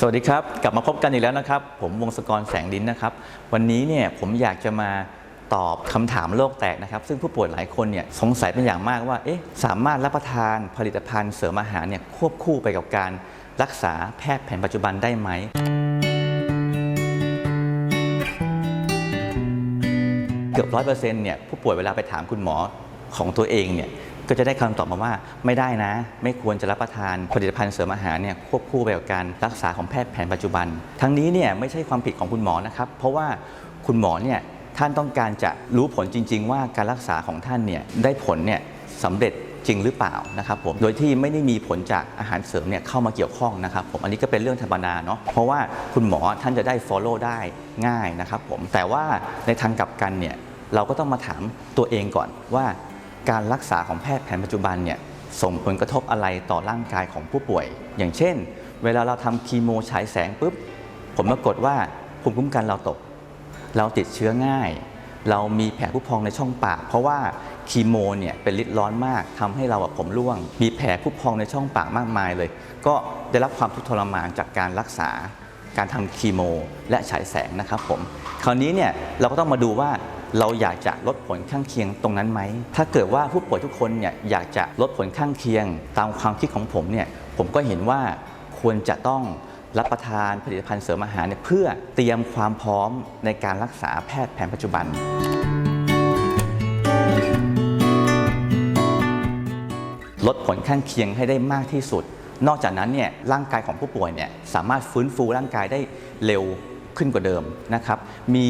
สวัสดีครับ กลับมาพบกันอีกแล้วนะครับ ผมวงศกรแสงดินนะครับ วันนี้เนี่ยผมอยากจะมาตอบคำถามโลกแตกนะครับ ซึ่งผู้ป่วยหลายคนเนี่ยสงสัยเป็นอย่างมากว่าเอ๊ะสามารถรับประทานผลิตภัณฑ์เสริมอาหารเนี่ยควบคู่ไปกับการรักษาแพทย์แผนปัจจุบันได้ไหมเกือบร้อยเปอร์เซ็นต์เนี่ยผู้ป่วยเวลาไปถามคุณหมอของตัวเองเนี่ย ก็จะได้คำตอบมาว่าไม่ได้นะ ไม่ควรจะรับประทานผลิตภัณฑ์เสริมอาหารเนี่ยควบคู่ไปกับการรักษาของแพทย์แผนปัจจุบัน ทั้งนี้เนี่ยไม่ใช่ความผิดของคุณหมอนะครับเพราะว่าคุณหมอเนี่ยท่านต้องการจะรู้ผลจริง ๆ ว่าการรักษาของท่านเนี่ยได้ผลเนี่ยสำเร็จจริงหรือเปล่านะครับผมโดยที่ไม่ได้มีผลจากอาหารเสริมเนี่ยเข้ามาเกี่ยวข้องนะครับผมอันนี้ก็เป็นเรื่องธรรมดาเนาะเพราะว่าคุณหมอท่านจะได้ follow ได้ง่ายนะครับผมแต่ว่าในทางกลับกันเนี่ยเราก็ต้องมาถามตัวเองก่อนว่า การรักษาของแพทย์แผนปัจจุบันเนี่ยส่งผลกระทบอะไรต่อร่างกายของผู้ป่วย อย่างเช่น เวลาเราทำคีโมฉายแสงปุ๊บผลปรากฏว่าภูมิคุ้มกันเราตก เราติดเชื้อง่าย เรามีแผลผู้พองในช่องปาก เพราะว่าคีโมเนี่ยเป็นฤทธิ์ร้อนมากทำให้เราอะผมร่วง มีแผลผู้พองในช่องปากมากมายเลย ก็ได้รับความทุกข์ทรมานจากการรักษาการทำคีโม และฉายแสงนะครับผม คราวนี้เนี่ยเราก็ต้องมาดูว่า เราอยากจะลดผลข้างเคียงตรงนั้นไหม ถ้าเกิดว่าผู้ป่วยทุกคนเนี่ยอยากจะลดผลข้างเคียง ตามความคิดของผมเนี่ยผมก็เห็นว่าควรจะต้องรับประทานผลิตภัณฑ์เสริมอาหารเนี่ยเพื่อเตรียมความพร้อมในการรักษาแพทย์แผนปัจจุบัน ลดผลข้างเคียงให้ได้มากที่สุด นอกจากนั้นเนี่ยร่างกายของผู้ป่วยเนี่ยสามารถฟื้นฟูร่างกายได้เร็ว ขึ้นกว่าเดิมนะครับ มี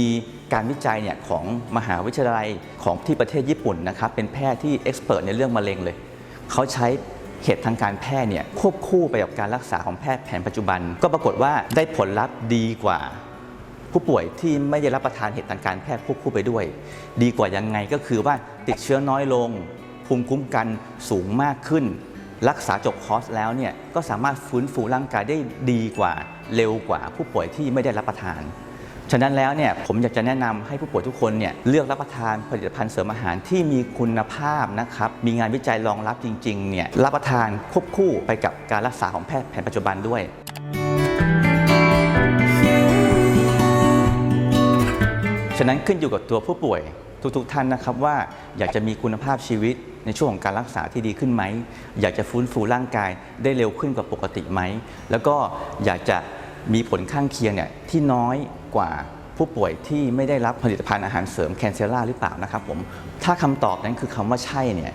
การวิจัยเนี่ยของมหาวิทยาลัยของที่ประเทศญี่ปุ่นนะครับเป็นแพทย์ที่เอ็กซ์เพรสในเรื่องมะเร็งเลย เขาใช้เหตุทางการแพทย์เนี่ยควบคู่ไปกับการรักษาของแพทย์แผนปัจจุบัน ก็ปรากฏว่าได้ผลลัพธ์ดีกว่า ผู้ป่วยที่ไม่ได้รับประทานเหตุทางการแพทย์ควบคู่ไปด้วย ดีกว่ายังไงก็คือว่าติดเชื้อน้อยลง ภูมิคุ้มกันสูงมากขึ้น รักษาจบคอร์สแล้วเนี่ยก็สามารถฟื้นฟูร่างกายได้ดีกว่าเร็วกว่าผู้ป่วยที่ไม่ได้รับประทาน ฉะนั้นแล้วเนี่ยผมอยากจะแนะนำให้ผู้ป่วยทุกคนเนี่ยเลือกรับประทานผลิตภัณฑ์เสริมอาหารที่มีคุณภาพนะครับมีงานวิจัยรองรับจริงๆเนี่ยรับประทานควบคู่ไปกับการรักษาของแพทย์แผนปัจจุบันด้วยฉะนั้นขึ้นอยู่กับตัวผู้ป่วยทุกๆท่านนะครับว่าอยากจะมีคุณภาพชีวิต ในช่วงของการรักษาที่ดีขึ้นไหม อยากจะฟื้นฟูร่างกายได้เร็วขึ้นกว่าปกติไหม แล้วก็อยากจะมีผลข้างเคียงเนี่ยที่น้อยกว่าผู้ป่วยที่ไม่ได้รับผลิตภัณฑ์อาหารเสริมแคนเซล่าหรือเปล่านะครับผม ถ้าคำตอบนั้นคือคำว่าใช่เนี่ย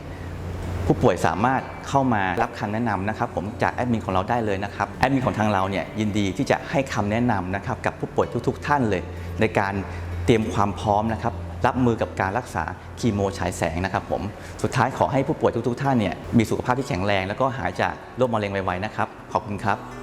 ผู้ป่วยสามารถเข้ามารับคำแนะนำนะครับผมจากแอดมินของเราได้เลยนะครับแอดมินของทางเราเนี่ยยินดีที่จะให้คำแนะนำนะครับกับผู้ป่วยทุก ๆ ท่านเลย ในการเตรียมความพร้อมนะครับ รับมือกับการรักษาคีโมฉายแสงนะครับผมสุดท้ายขอให้ผู้ป่วยทุกๆ ท่านเนี่ยมีสุขภาพที่แข็งแรง แล้วก็หายจากโรคมะเร็งไวๆนะครับขอบคุณครับ